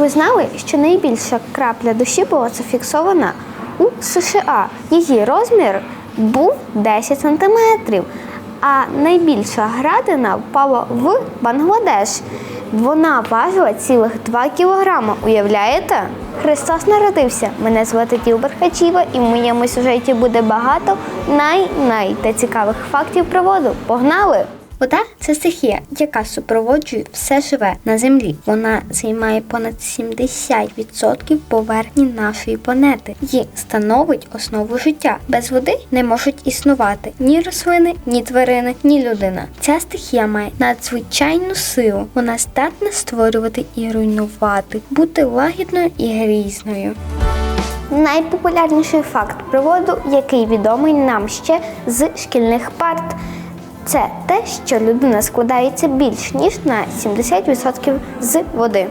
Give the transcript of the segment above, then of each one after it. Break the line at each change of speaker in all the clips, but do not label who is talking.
Ви знали, що найбільша крапля дощу була зафіксована у США. Її розмір був 10 сантиметрів, а найбільша градина впала в Бангладеш. Вона важила цілих 2 кілограма. Уявляєте? Христос народився. Мене звати Тілбер Хачіва, і в моєму сюжеті буде багато най-най та цікавих фактів про воду. Погнали! Вода це стихія, яка супроводжує все живе на землі. Вона займає понад 70% поверхні нашої планети і становить основу життя. Без води не можуть існувати ні рослини, ні тварини, ні людина. Ця стихія має надзвичайну силу. Вона здатна створювати і руйнувати, бути лагідною і грізною. Найпопулярніший факт про воду, який відомий нам ще з шкільних парт, це те, що людина складається більш ніж на 70% з води.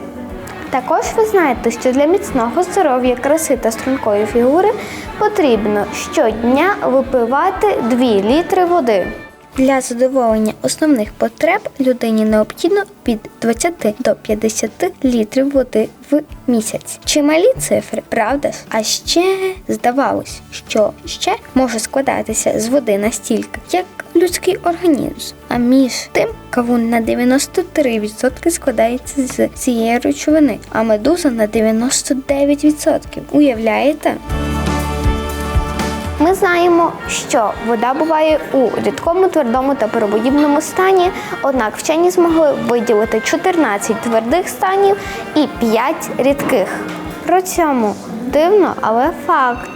Також ви знаєте, що для міцного здоров'я, краси та стрункої фігури потрібно щодня випивати 2 літри води. Для задоволення основних потреб людині необхідно від 20 до 50 літрів води в місяць. Чималі цифри, правда ж? А ще здавалось, що ще може складатися з води настільки, як людський організм. А між тим кавун на 93% складається з цієї речовини, а медуза на 99%. Уявляєте? Ми знаємо, що вода буває у рідкому, твердому та пароподібному стані, однак вчені змогли виділити 14 твердих станів і 5 рідких. При цьому дивно, але факт,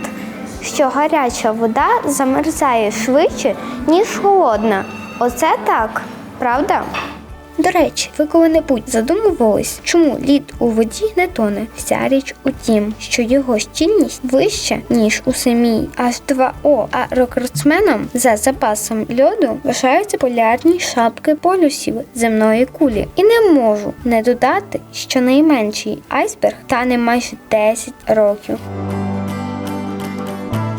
що гаряча вода замерзає швидше, ніж холодна. Оце так, правда? До речі, ви коли-небудь задумувались, чому лід у воді не тоне? Вся річ у тім, що його щільність вища, ніж у самій H2O, а рекордсменом за запасом льоду вважаються полярні шапки полюсів земної кулі. І не можу не додати, що найменший айсберг тане майже 10 років.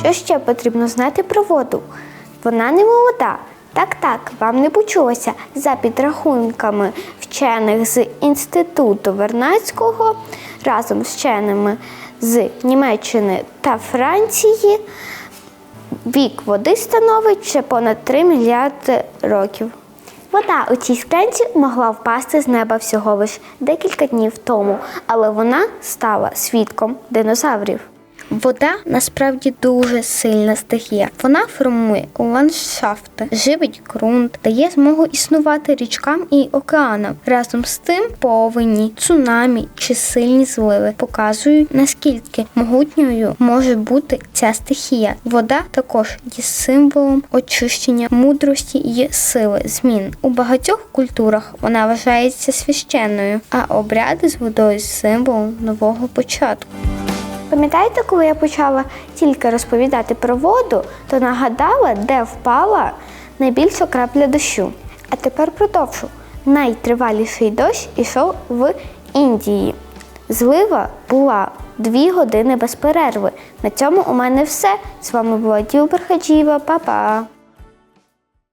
Що ще потрібно знати про воду? Вона не молода. Так, так, вам не почулося. За підрахунками вчених з інституту Вернадського разом з вченими з Німеччини та Франції вік води становить вже понад 3 мільярди років. Вода у цій склянці могла впасти з неба всього лиш декілька днів тому, але вона стала свідком динозаврів. Вода насправді дуже сильна стихія. Вона формує ландшафти, живить ґрунт, дає змогу існувати річкам і океанам. Разом з тим повені, цунамі чи сильні зливи показують наскільки могутньою може бути ця стихія. Вода також є символом очищення мудрості і сили змін. У багатьох культурах вона вважається священною, а обряди з водою символом нового початку. Пам'ятаєте, коли я почала тільки розповідати про воду, то нагадала, де впала найбільша крапля дощу. А тепер продовжу. Найтриваліший дощ ішов в Індії. Злива була дві години без перерви. На цьому у мене все. З вами була Діл Хаджіва. Па-па!